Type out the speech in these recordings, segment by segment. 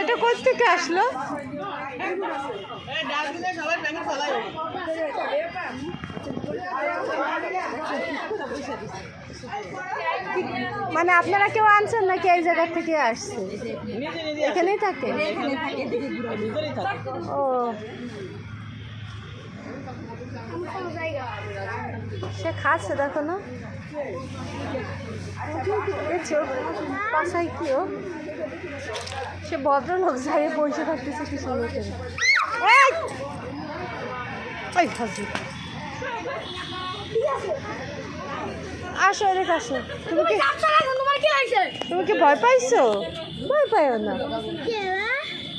এটা কোথা থেকে আসলো? মানে আপনারা কেউ আনছেন নাকি এই জায়গা থেকে আসছে? এখানেই থাকে? ও। সে খাচ্ছে দেখো না। পাশায় কি ও সে ভদ্রলোক যাই বসে থাকতেছে কি সুন্দর ওই আসো, এদিকে আসো। তুমি কি তুমি কি ভয় পাইছো? ভয় পাইও না।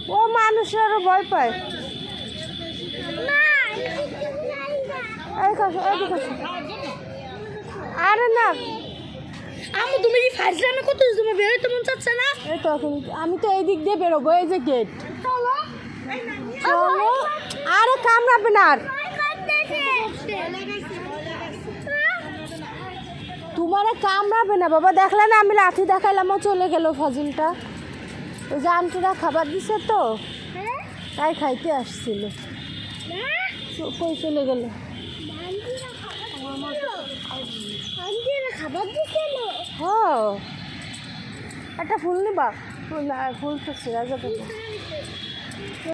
ও মানুষেরও ভয় পায়। আরে না আমু তুমি কি ফাইজলামে কত তুমি বেরোতে মন চাচ্ছে না? এই তো এখন আমি তো এই দিক দিয়ে বেরোবো এই যে গেট চলো। চলো। আরে কামড়াবে না আর। তোমার কামড়াবে না বাবা। দেখলে না আমি লাঠি দেখাইলাম চলে গেল ফাজিলটা। ওই যে আন্টিরা খাবার দিছে তো তাই খাইতে আসছিল। কই চলে গেল খাবার দিচ্ছে না হ একটা ফুল নিবা ফুল ফুল তো ছিঁড়া।